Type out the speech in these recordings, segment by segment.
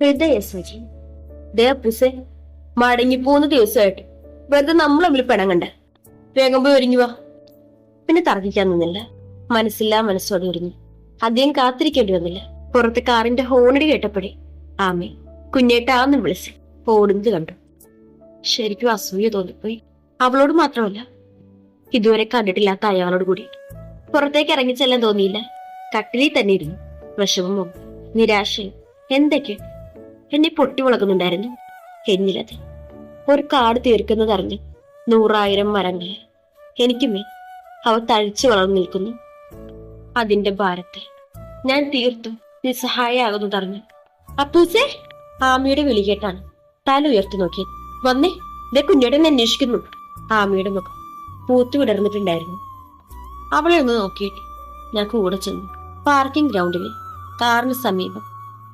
ഹൃദയ സജി ദേ മടങ്ങി പോകുന്ന ദിവസമായിട്ട് വെറുതെ നമ്മൾ തമ്മിൽ പിണങ്ങണ്ട. വേഗം പോയി ഒരുങ്ങി വാ. പിന്നെ തർക്കിക്കാൻ നിന്നില്ല. മനസ്സില്ലാ മനസ്സോടെ ഒരുങ്ങി. അധികം കാത്തിരിക്കേണ്ടി വന്നില്ല. പുറത്ത് കാറിന്റെ ഹോണടി കേട്ടപ്പോഴേ ആമേ കുഞ്ഞേട്ടാന്ന് വിളിച്ച് ഓടുന്നത് കണ്ടു. ശരിക്കും അസൂയ തോന്നിപ്പോയി. അവളോട് മാത്രമല്ല ഇതുവരെ കണ്ടിട്ടില്ലാത്ത അയാളോട് കൂടി. പുറത്തേക്ക് ഇറങ്ങി ചെല്ലാൻ തോന്നിയില്ല. കട്ടിലിൽ തന്നെ ഇരുന്നു. വിഷമവും നിരാശയും. എന്തൊക്കെ? എന്നെ പൊട്ടി മുളകുന്നുണ്ടായിരുന്നു എന്നിലത് ഒരു കാട് തീർക്കുന്നതറിഞ്ഞ് നൂറായിരം മരങ്ങൾ എനിക്കുമേ അവ തഴിച്ചു വളർന്നു നിൽക്കുന്നു. അതിന്റെ ഭാരത്തെ ഞാൻ തീർത്തും നിസ്സഹായാകുന്നതറിഞ്ഞു അപ്പൂസേ ആമിയുടെ വിളി കേട്ടാണ് തല ഉയർത്തി നോക്കി. വന്നേ ദേ കുഞ്ഞേടനെ അന്വേഷിക്കുന്നു. ആമിയുടെ മുഖം പൂത്തു വിടർന്നിട്ടുണ്ടായിരുന്നു. അവളെ ഒന്ന് നോക്കിയിട്ട് ഞാൻ കൂടെ ചെന്നു. പാർക്കിംഗ് ഗ്രൗണ്ടിൽ കാറിന് സമീപം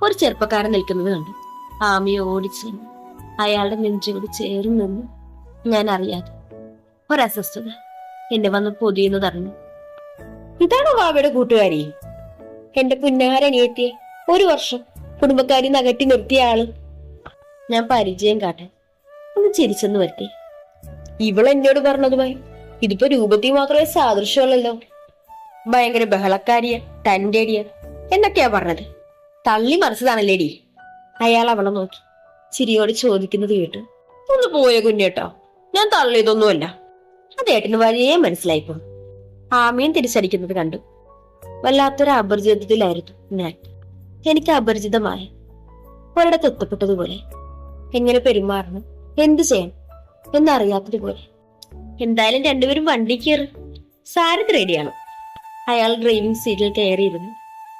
ഒരു ചെറുപ്പക്കാരൻ നിൽക്കുന്നത് കണ്ടു. ആമിയെ ഓടിച്ചു അയാളുടെ നെഞ്ചോട് ചേർന്ന് നിന്ന് ഞാൻ അറിയാതെ ഒരസ്വസ്ഥത എന്നെ വന്ന് പൊതിയുന്നതറിഞ്ഞു ഇതാണോ ബാബയുടെ കൂട്ടുകാരി? എന്റെ പുന്നാരനിയെത്തിയെ ഒരു വർഷം കുടുംബക്കാരി നകറ്റി നിർത്തിയ ആൾ. ഞാൻ പരിചയം കാട്ടെ. ഒന്ന് ചിരിച്ചെന്ന് വരുത്തി ഇവൾ എന്നോട് പറഞ്ഞതുമായി ഇതിപ്പോ രൂപത്തിൽ മാത്രമേ സാദൃശ്യമുള്ളല്ലോ. ഭയങ്കര ബഹളക്കാരിയ തന്റേടിയ എന്നൊക്കെയാ പറഞ്ഞത്. തള്ളി മറിച്ചതാണല്ലേടി. അയാൾ അവളെ നോക്കി. ചിരിയോട് ചോദിക്കുന്നത് കേട്ടു ഒന്ന് പോയ കുഞ്ഞേട്ടോ? ഞാൻ തള്ളിയതൊന്നുമല്ല. അതേട്ടിന് വഴിയേ മനസ്സിലായിപ്പോ ആമയും തിരിച്ചടിക്കുന്നത് കണ്ടു. വല്ലാത്തൊരു അപരിചിതത്തിലായിരുന്നു ഞാൻ. എനിക്ക് അപരിചിതമായ. ഒരിടത്ത് എത്തപ്പെട്ടതുപോലെ. എങ്ങനെ പെരുമാറണം? എന്തു ചെയ്യണം? എന്നറിയാത്തതുപോലെ. എന്തായാലും രണ്ടുപേരും വണ്ടി കയറി. സാരി റെഡിയാണ്. അയാൾ ഡ്രൈവിംഗ് സീറ്റിൽ കയറിയിരുന്നു.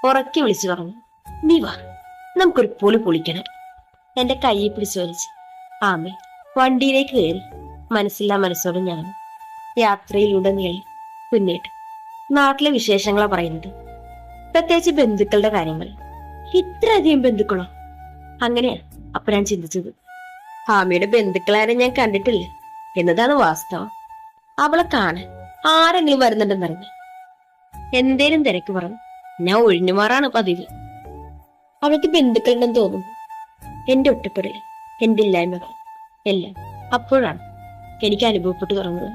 ഉറക്കി വിളിച്ചു പറഞ്ഞു നീ വാ. നമുക്കൊരു പൊളി പൊളിക്കണം. എന്റെ കയ്യിൽ പിടിച്ചു വലിച്ച്. ആമേ വണ്ടിയിലേക്ക് കയറി. മനസ്സില്ലാ മനസ്സോടെ ഞാൻ യാത്രയിലൂടെ നീളി പിന്നീട് നാട്ടിലെ വിശേഷങ്ങളാ പറയുന്നത്. പ്രത്യേകിച്ച് ബന്ധുക്കളുടെ കാര്യങ്ങൾ. ഇത്രയധികം ബന്ധുക്കളോ? അങ്ങനെയാ അപ്പൊ ഞാൻ ചിന്തിച്ചത്. ആമയുടെ ബന്ധുക്കളാരെ ഞാൻ കണ്ടിട്ടില്ല. എന്നതാണ് വാസ്തവം. അവളെ കാണാൻ ആരെങ്കിലും വരുന്നുണ്ടെന്നറിഞ്ഞു. എന്തേലും തിരക്ക് പറഞ്ഞു ഞാൻ ഒഴിഞ്ഞുമാറാണ് പതിവ്. അവൾക്ക് ബന്ധുക്കളുണ്ടെന്ന് തോന്നുന്നു. എന്റെ ഒറ്റപ്പെടൽ എന്റെ ഇല്ലായ്മകൾ എല്ലാം അപ്പോഴാണ് എനിക്ക് അനുഭവപ്പെട്ടു തുടങ്ങുന്നത്.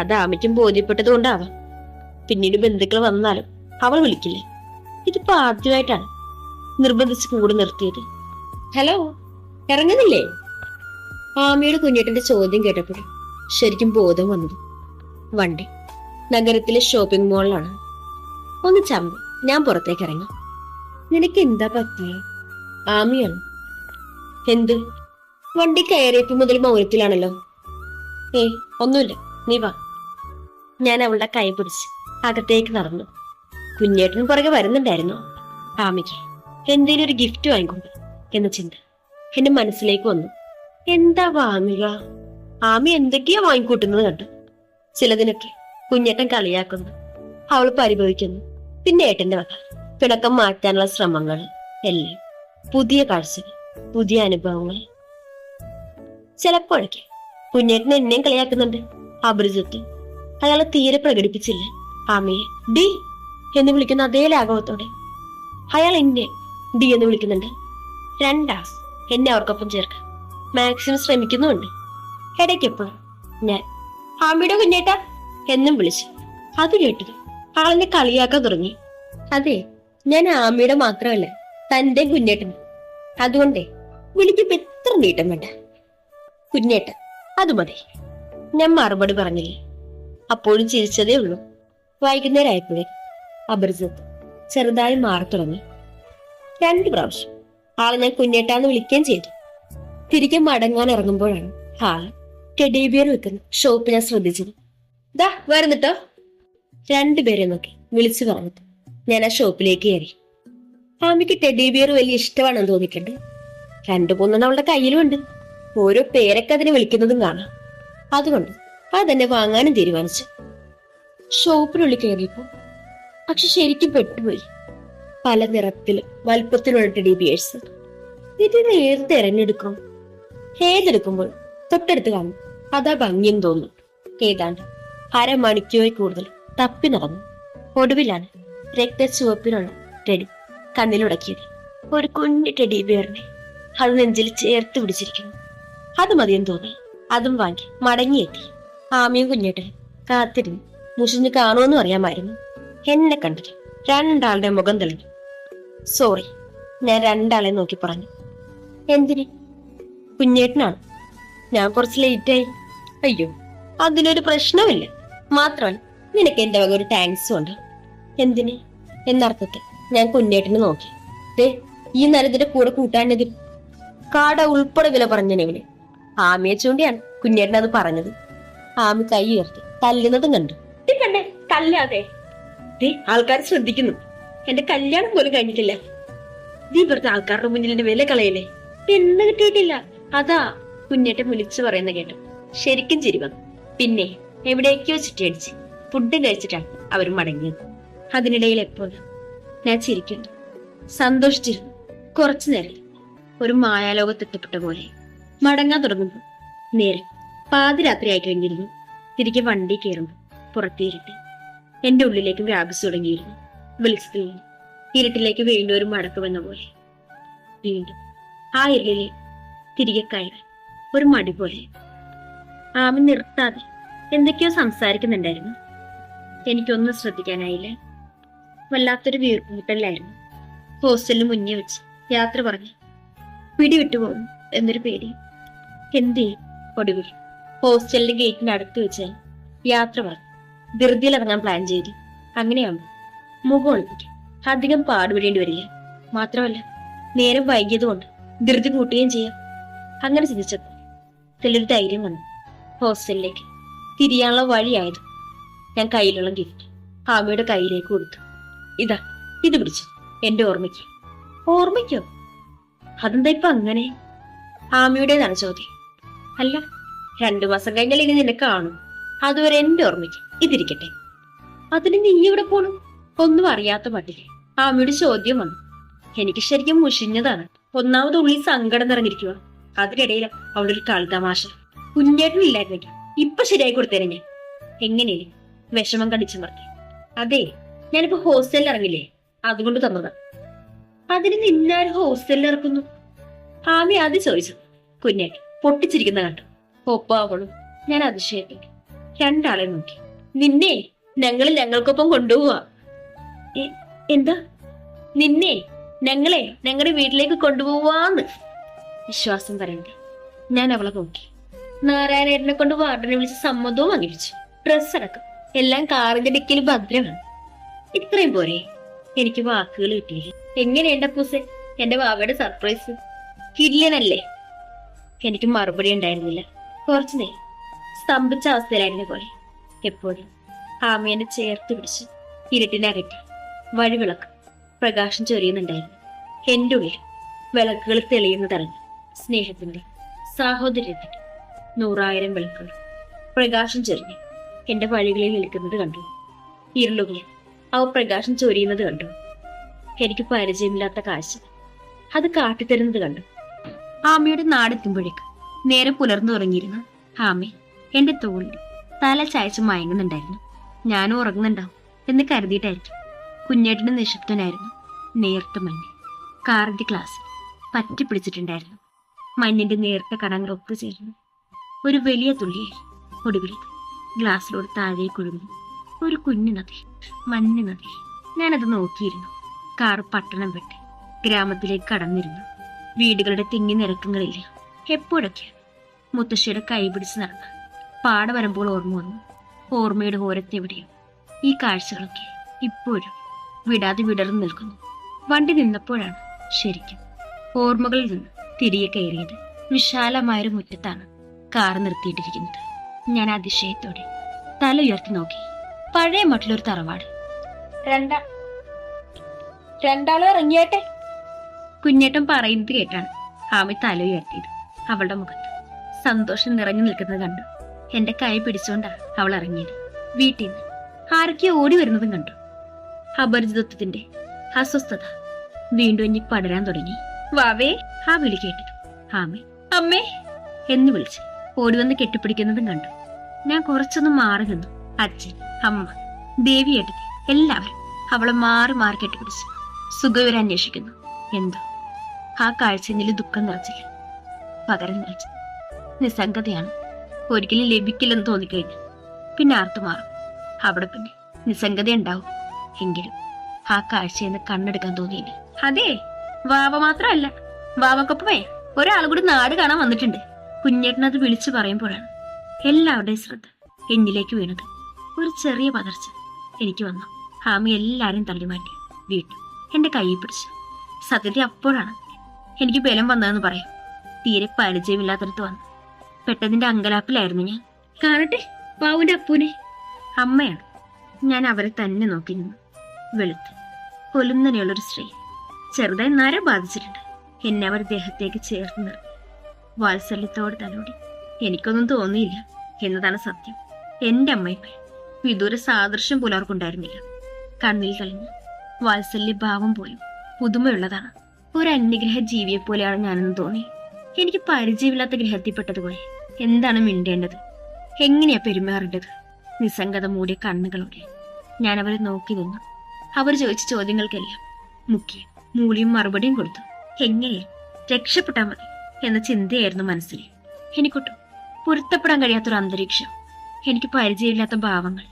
അത് ആമയ്ക്കും ബോധ്യപ്പെട്ടത് കൊണ്ടാവാം പിന്നീട് ബന്ധുക്കൾ വന്നാലും അവൾ വിളിക്കില്ല? ഇതിപ്പോ ആദ്യമായിട്ടാണ് നിർബന്ധിച്ച് കൂടെ നിർത്തിയത്. ഹലോ ഇറങ്ങുന്നില്ലേ? ആമയുടെ കുഞ്ഞേട്ടന്റെ ചോദ്യം കേട്ടപ്പോൾ ശരിക്കും ബോധം വന്നത് വണ്ടി നഗരത്തിലെ ഷോപ്പിംഗ് മാളിലാണ്. ഒന്ന് ചമ്മ ഞാൻ പുറത്തേക്ക് ഇറങ്ങി. നിനക്ക് എന്താ പറ്റിയേ? ആമിയാണ്. എന്ത്? വണ്ടി കയറിയപ്പോ മുതൽ മൗനത്തിലാണല്ലോ. ഏ ഒന്നുമില്ല. നീ വാ. ഞാൻ അവളുടെ കൈ പിടിച്ച് അകത്തേക്ക് നടന്നു. കുഞ്ഞേട്ടന് പുറകെ വരുന്നുണ്ടായിരുന്നു. ആമിക്ക് എന്തേലും ഒരു ഗിഫ്റ്റ് വാങ്ങിക്കൊണ്ട് എന്ന ചിന്ത എന്റെ മനസ്സിലേക്ക് വന്നു. എന്താ വാങ്ങുക? ആമി എന്തൊക്കെയാ വാങ്ങിക്കൂട്ടുന്നത് കണ്ടു. ചിലതിനൊക്കെ കുഞ്ഞേട്ടൻ കളിയാക്കുന്നു. അവൾ പരിഭവിക്കുന്നു. പിന്നെ ഏട്ടന്റെ വക. പിണക്കം മാറ്റാനുള്ള ശ്രമങ്ങൾ എല്ലാം പുതിയ കാഴ്ചകൾ പുതിയ അനുഭവങ്ങൾ. ചിലപ്പോഴൊക്കെ കുഞ്ഞേട്ടൻ എന്നെയും കളിയാക്കുന്നുണ്ട്. അപരിചിത്ത്. അയാളെ തീരെ പ്രകടിപ്പിച്ചില്ല. ആമയെ ഡി എന്ന് വിളിക്കുന്ന അതേ ലാഘവത്തോടെ. അയാൾ എന്നെ ഡി എന്ന് വിളിക്കുന്നുണ്ട്. രണ്ടാസ് എന്നെ അവർക്കൊപ്പം ചേർക്കാൻ മാക്സിമം ശ്രമിക്കുന്നുണ്ട് ഇടയ്ക്കെപ്പോഴും ഞാൻ ആമിയുടെ കുഞ്ഞേട്ട എന്നും വിളിച്ചു. അത് കേട്ടത് ആളിനെ കളിയാക്കാൻ തുടങ്ങി. അതെ ഞാൻ ആമിയുടെ മാത്രമല്ല തന്റെ കുഞ്ഞേട്ടൻ അതുകൊണ്ടേ വിളിക്കുമ്പോ എത്ര നീട്ടം വേണ്ട. കുഞ്ഞേട്ടൻ അത് മതി. ഞാൻ മറുപടി പറഞ്ഞില്ലേ? അപ്പോഴും ചിരിച്ചതേ ഉള്ളൂ. വൈകുന്നേരമായപ്പോഴേ അപരിചിത്ത് ചെറുതായി മാറി തുടങ്ങി. രണ്ടു പ്രാവശ്യം ആളെ ഞാൻ കുഞ്ഞേട്ടാന്ന് വിളിക്കുകയും ചെയ്തു. തിരികെ മടങ്ങാൻ ഇറങ്ങുമ്പോഴാണ് ആൾ ടെഡി ബിയർ വെക്കുന്ന ഷോപ്പ് ഞാൻ ശ്രദ്ധിച്ചത്. ദാ വരുന്നിട്ടോ? രണ്ടുപേരെ നോക്കി വിളിച്ചു പറഞ്ഞിട്ട്. ഞാൻ ആ ഷോപ്പിലേക്ക് കയറി. ആമിക്ക് ടെഡി ബിയർ വലിയ ഇഷ്ടമാണെന്ന് തോന്നിക്കണ്ട്. രണ്ടു മൂന്നെണ്ണം അവളുടെ കയ്യിലുമുണ്ട്. ഓരോ പേരൊക്കെ അതിനെ വിളിക്കുന്നതും കാണാം. അതുകൊണ്ട് അതെന്നെ വാങ്ങാനും തീരുമാനിച്ചു. ഷോപ്പിനുള്ളിൽ കയറിയപ്പോ പക്ഷെ ശരിക്കും പെട്ടുപോയി. പല നിറത്തിലും വലുപ്പത്തിലുള്ള ടെഡി ബിയേഴ്സ് ഇതിന് ഏത് തിരഞ്ഞെടുക്കും ഏതെടുക്കുമ്പോൾ തൊട്ടടുത്ത് കാണും. അതാ ഭംഗിയെന്ന് തോന്നുന്നു. ഏതാണ്ട് അരമണിക്കൂറിൽ കൂടുതൽ തപ്പി നടന്നു. ഒടുവിലാണ് രക്ത ചുവപ്പിനുള്ള ടെഡി കണ്ണിലുടക്കിയത് ഒരു കുഞ്ഞു ടെഡി ബിയറിനെ അത് നെഞ്ചിൽ ചേർത്ത് പിടിച്ചിരിക്കുന്നു. അത് മതിയെന്ന് തോന്നി. അതും വാങ്ങി മടങ്ങിയെത്തി. ആമിയും കുഞ്ഞേട്ടൻ കാത്തിരുന്നു. മുഷിഞ്ഞ് കാണുമെന്ന് അറിയാമായിരുന്നു. എന്നെ കണ്ടത് രണ്ടാളുടെ മുഖം തെളിഞ്ഞു. സോറി ഞാൻ രണ്ടാളെ നോക്കി പറഞ്ഞു. എന്തിന്? കുഞ്ഞേട്ടനാണ്. ഞാൻ കുറച്ച് ലേറ്റായി അയ്യോ അതിനൊരു പ്രശ്നമില്ല. മാത്രമല്ല നിനക്ക് എന്റെ വക ഒരു താങ്ക്സും ഉണ്ട്. എന്തിന്? എന്നർത്ഥത്തിൽ ഞാൻ കുഞ്ഞേട്ടന് നോക്കി. ദേ ഈ നരത്തിന്റെ കൂടെ കൂട്ടാനതിൽ കാട ഉൾപ്പെടെ വില പറഞ്ഞനെവിടെ ആമിയെ ചൂണ്ടിയാണ് കുഞ്ഞേട്ടൻ അത് പറഞ്ഞത്. ആമി കൈ ഉയർത്തി തല്ലുന്നതും കണ്ടു. കണ്ടേ തല്ലാതെ. ആൾക്കാർ ശ്രദ്ധിക്കുന്നു. എന്റെ കല്യാണം പോലും കഴിഞ്ഞിട്ടില്ല. നീ പറഞ്ഞ ആൾക്കാരുടെ മുന്നിൽ എന്റെ വില കളയല്ലേ? എന്ന് കിട്ടിയിട്ടില്ല. അതാ കുഞ്ഞേട്ടൻ വിളിച്ചു പറയുന്ന കേട്ടു. ശരിക്കും ചിരി വന്നു. പിന്നെ എവിടേക്കോ ചുറ്റിയടിച്ച്. ഫുഡും കഴിച്ചിട്ടാണ് അവർ മടങ്ങിയത്. അതിനിടയിൽ എപ്പോഴും ഞാൻ ചിരിക്കുന്നു. സന്തോഷിച്ചിരുന്നു. കുറച്ചു നേരം ഒരു മായാലോകത്തെത്തപ്പെട്ട പോലെ. മടങ്ങാൻ നേരം നേരെ പാതിരാത്രി കഴിഞ്ഞിരുന്നു. തിരികെ വണ്ടി കയറുന്നു. പുറത്തിരുട്ട് എന്റെ ഉള്ളിലേക്ക് വ്യാപിച്ചു തുടങ്ങിയിരുന്നു. വെളിച്ചത്തിൽ നിന്ന് ഇരുട്ടിലേക്ക് വീണ്ടും ഒരു മടക്കുമെന്ന പോലെ. വീണ്ടും ആ ഇരുളിലെ തിരികെ കയറാൻ ഒരു മടി പോലെ. ആമി നിർത്താതെ എന്തൊക്കെയോ സംസാരിക്കുന്നുണ്ടായിരുന്നു. എനിക്കൊന്നും ശ്രദ്ധിക്കാനായില്ല. വല്ലാത്തൊരു വീർപ്പുമുട്ടലായിരുന്നു ഹോസ്റ്റലിന് മുന്നേ വെച്ച് യാത്ര പറഞ്ഞു പിടിവിട്ടു പോകും എന്നൊരു പേടി. എന്ത് ഒടുവിൽ? ഹോസ്റ്റലിന്റെ ഗേറ്റിന്റെ അടുത്ത് വെച്ച് യാത്ര പറഞ്ഞു. ധൃതിയിൽ ഇറങ്ങാൻ പ്ലാൻ ചെയ്തു. അങ്ങനെയാകുമ്പോൾ മുഖം ഒളിപ്പിക്കും. അധികം പാടുപെടേണ്ടി വരില്ല. മാത്രമല്ല നേരം വൈകിയതുകൊണ്ട് ധൃതി കൂട്ടുകയും ചെയ്യാം. അങ്ങനെ ചിന്തിച്ചപ്പോൾ ചിലൊരു ധൈര്യം വന്നു. ഹോസ്റ്റലിലേക്ക് തിരിയാനുള്ള വഴിയായത് ഞാൻ കയ്യിലുള്ള ഗിഫ്റ്റ് ആമയുടെ കയ്യിലേക്ക് കൊടുത്തു. ഇതാ ഇത് പിടിച്ചു. എന്റെ ഓർമ്മയ്ക്ക്. ഓർമ്മയ്ക്കോ? അതെന്താ ഇപ്പൊ അങ്ങനെ? ആമയുടേതാണ് ചോദ്യം. അല്ല രണ്ടു മാസം കഴിഞ്ഞാൽ ഇനി നിന്നെ കാണും. അതുവരെ എന്റെ ഓർമ്മയ്ക്ക്. ഇതിരിക്കട്ടെ. അതിന് നീ ഇവിടെ പോണു? ഒന്നും അറിയാത്ത മട്ടിൽ ആമയുടെ ചോദ്യം വന്നു. എനിക്ക് ശരിക്കും മുഷിഞ്ഞതാണ്. ഒന്നാമത് ഉള്ളിൽ സങ്കടം നിറഞ്ഞിരിക്കുക അതിനിടയിൽ അവിടെ ഒരു കളിതമാശ. കുഞ്ഞേട്ടനില്ലായിരുന്നെങ്കിൽ ഇപ്പൊ ശരിയായി കൊടുത്തേനെ ഞാൻ. എങ്ങനെയല്ലേ? വിഷമം കടിച്ചു നിർത്തി അതെ ഞാനിപ്പോ ഹോസ്റ്റലിൽ ഇറങ്ങില്ലേ അതുകൊണ്ട് തന്നതാ. അതിന് നിന്നാരും ഹോസ്റ്റലിൽ ഇറക്കുന്നു ആമി അത് ചോദിച്ചു. കുഞ്ഞെ പൊട്ടിച്ചിരിക്കുന്ന കണ്ടു. ഒപ്പാവളും ഞാൻ അതിശയപ്പെട്ടു രണ്ടാളെ നോക്കി. നിന്നെ ഞങ്ങൾ ഞങ്ങൾക്കൊപ്പം കൊണ്ടുപോവാ. എന്താ? നിന്നെ ഞങ്ങളെ ഞങ്ങളുടെ വീട്ടിലേക്ക് കൊണ്ടുപോവാന്ന്. വിശ്വാസം പറയണ്ടേ. ഞാൻ അവളെ നോക്കി. നാരായണേട്ടനെ കൊണ്ട് വാർഡനെ വിളിച്ച് സമ്മതവും വാങ്ങിച്ചു ഡ്രസ്സ് അടക്കം എല്ലാം കാറിന്റെ ഡിക്കിൽ ഭദ്രമാണ്. ഇത്രയും പോരെ. എനിക്ക് വാക്കുകൾ കിട്ടിയില്ല? എങ്ങനെയുണ്ട് പൂസെ എന്റെ വാവയുടെ സർപ്രൈസ് കില്ലനല്ലേ എനിക്ക് മറുപടി ഉണ്ടായിരുന്നില്ല. കുറച്ചു നേരം സ്തംഭിച്ച അവസ്ഥയിലായിരുന്നു പോലെ എപ്പോഴും ഹാമിയനെ ചേർത്ത് പിടിച്ച് ഇരുട്ടിനകറ്റി വഴിവിളക്ക് പ്രകാശം ചൊരിയുന്നുണ്ടായിരുന്നു. എന്റെ ഉള്ളിൽ വിളക്കുകൾ തെളിയുന്നതറിഞ്ഞു സ്നേഹത്തിന്റെ സാഹോദര്യത്തിന്റെ നൂറായിരം വിളക്കുകൾ പ്രകാശം ചൊരിഞ്ഞ് എന്റെ വഴികളിൽ നിൽക്കുന്നത് കണ്ടു. ഇരുളുകളിൽ അവ പ്രകാശം ചൊരിയുന്നത് കണ്ടു. എനിക്ക് പരിചയമില്ലാത്ത കാഴ്ച. അത് കാട്ടിത്തരുന്നത് കണ്ടു. ആമയുടെ നാടെത്തുമ്പോഴേക്ക് നേരെ പുലർന്നു ഉറങ്ങിയിരുന്നു ആമ എന്റെ തോളിൽ തല ചായച്ച് മയങ്ങുന്നുണ്ടായിരുന്നു. ഞാനും ഉറങ്ങുന്നുണ്ടാവും എന്ന് കരുതിയിട്ടായിരിക്കും. കുഞ്ഞേട്ടന് നിശബ്ദനായിരുന്നു. നേർത്ത മഞ്ഞ്. കാറിന്റെ ഗ്ലാസ് പറ്റി പിടിച്ചിട്ടുണ്ടായിരുന്നു. മഞ്ഞിന്റെ നേർത്ത കണങ്ങൾ ഒത്തുചേർന്നു ഒരു വലിയ തുള്ളിയായി. ഒടുവിൽ ഗ്ലാസ്സിലൂടെ താഴേക്ക് ഒഴുകുന്നു. ഒരു കുഞ്ഞു നദി മഞ്ഞു നദി. ഞാനത് നോക്കിയിരുന്നു. കാർ പട്ടണം വിട്ട് ഗ്രാമത്തിലേക്ക് കടന്നിരുന്നു. വീടുകളുടെ തിങ്ങി നിരക്കങ്ങളില്ല എപ്പോഴൊക്കെ? മുത്തശ്ശിയുടെ കൈ പിടിച്ച് നടന്ന് പാട വരുമ്പോൾ ഓർമ്മ വന്നു. ഓർമ്മയുടെ ഓരത്തെവിടെയും ഈ കാഴ്ചകളൊക്കെ ഇപ്പോഴും വിടാതെ വിടർന്നു നിൽക്കുന്നു. വണ്ടി നിന്നപ്പോഴാണ് ശരിക്കും ഓർമ്മകളിൽ നിന്ന് തിരികെ കയറിയത് വിശാലമായൊരു മുറ്റത്താണ് കാർ നിർത്തിയിട്ടിരിക്കുന്നത്. ഞാൻ അതിശയത്തോടെ തല ഉയർത്തി നോക്കി. പഴയ മട്ടിലൊരു തറവാട്. രണ്ടാ രണ്ടാളും ഇറങ്ങിയേട്ടെ? കുഞ്ഞേട്ടൻ പറയുന്നത് കേട്ടാണ്. ആമി തല ഉയർത്തിയത്. അവളുടെ മുഖത്ത് സന്തോഷം നിറഞ്ഞു നിൽക്കുന്നത് കണ്ടു. എന്റെ കൈ പിടിച്ചുകൊണ്ടാണ് അവൾ ഇറങ്ങിയത്. വീട്ടിൽ നിന്ന് ആരൊക്കെയോ ഓടി വരുന്നതും കണ്ടു. അപരിചിതത്വത്തിന്റെ അസ്വസ്ഥത വീണ്ടും ഇനി പടരാൻ തുടങ്ങി. വാവേ ആ വിളി കേട്ടത്. ആമേ അമ്മേ എന്ന് വിളിച്ച് ഓടി വന്ന് കെട്ടിപ്പിടിക്കുന്നതും കണ്ടു. ഞാൻ കുറച്ചൊന്ന് മാറി നിന്നു. അച്ഛൻ അമ്മ ദേവിയേട്ടത്തി എല്ലാവരും അവളെ മാറി മാറി കെട്ടിപ്പിടിച്ചു. സുഖവിവരം അന്വേഷിക്കുന്നു. എന്തോ? ആ കാഴ്ചയിൽ ദുഃഖം നിറച്ചില്ല. പകരം നിറച്ചു. നിസ്സംഗതയാണ്. ഒരിക്കലും ലഭിക്കില്ലെന്ന് തോന്നിക്കഴിഞ്ഞു. പിന്നെ ആർത്തു മാറും. അവിടെ പിന്നെ നിസ്സംഗത ഉണ്ടാവും എങ്കിലും ആ കാഴ്ചയിൽ നിന്ന് കണ്ണെടുക്കാൻ തോന്നിയില്ല? അതെ വാവ മാത്രമല്ല. വാവക്കൊപ്പമേ ഒരാൾ കൂടി നാട് കാണാൻ വന്നിട്ടുണ്ട്. കുഞ്ഞേട്ടനത് വിളിച്ചു പറയുമ്പോഴാണ്. എല്ലാവരുടെയും ശ്രദ്ധ എന്നിലേക്ക് വീണത്. ഒരു ചെറിയ പതർച്ച എനിക്ക് വന്നു. ഹാമി തള്ളി തള്ളിമാറ്റി വീട്ടു. എന്റെ കൈ പിടിച്ചു. സത്യത്തെ അപ്പോഴാണ് എനിക്ക് ബലം വന്നതെന്ന് പറയാം. തീരെ പരിചയമില്ലാത്തടത്ത് വന്നു. പെട്ടതിന്റെ അങ്കലാപ്പിലായിരുന്നു ഞാൻ. കാണട്ടെ പാവന്റെ അപ്പൂനെ. അമ്മയാണ്. ഞാൻ അവരെ തന്നെ നോക്കി നിന്നു. വെളുത്ത്. കൊലുന്നനെയുള്ളൊരു സ്ത്രീ. ചെറുതായി നര ബാധിച്ചിട്ടുണ്ട്. എന്നെ അവർ ദേഹത്തേക്ക് ചേർത്ത് നിർത്തി. വാത്സല്യത്തോട് തലോടി. എനിക്കൊന്നും തോന്നിയില്ല എന്നതാണ് സത്യം. എന്റെ അമ്മയുമായി വിദൂര സാദൃശ്യം പുലർക്കുണ്ടായിരുന്നില്ല കണ്ണിൽ കളിഞ്ഞ് വാത്സല്യ ഭാവം പോലും പുതുമയുള്ളതാണ്. ഒരു അന്യഗ്രഹ ജീവിയെ പോലെയാണ് ഞാനെന്ന് തോന്നി. എനിക്ക് പരിചയമില്ലാത്ത ഗ്രഹത്തിൽപ്പെട്ടതുപോലെ എന്താണ് മിണ്ടേണ്ടത്? എങ്ങനെയാ പെരുമാറേണ്ടത്? നിസ്സംഗത മൂടിയ കണ്ണുകളോടെ ഞാൻ അവരെ നോക്കി നിന്നു. അവർ ചോദിച്ച ചോദ്യങ്ങൾക്കെല്ലാം മുക്കി മൂലിയും മറുപടിയും കൊടുത്തു. എങ്ങനെയാ രക്ഷപ്പെട്ടാൽ മതി എന്ന ചിന്തയായിരുന്നു മനസ്സിൽ. എനിക്കൊട്ടും പൊരുത്തപ്പെടാൻ കഴിയാത്തൊരു അന്തരീക്ഷം. എനിക്ക് പരിചയമില്ലാത്ത ഭാവങ്ങൾ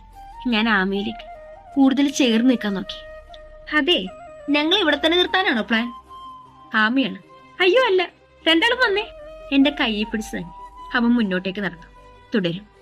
ഞാൻ ആമയിലേക്ക് കൂടുതൽ ചേർന്ന് നിൽക്കാൻ നോക്കി. അതെ ഞങ്ങൾ ഇവിടെ തന്നെ നിർത്താനാണോ പ്ലാൻ ആമയാണ്. അയ്യോ അല്ല. രണ്ടാളും വന്നേ. എന്റെ കയ്യെ പിടിച്ച് തന്നെ അവൻ മുന്നോട്ടേക്ക് നടന്നു. തുടരും.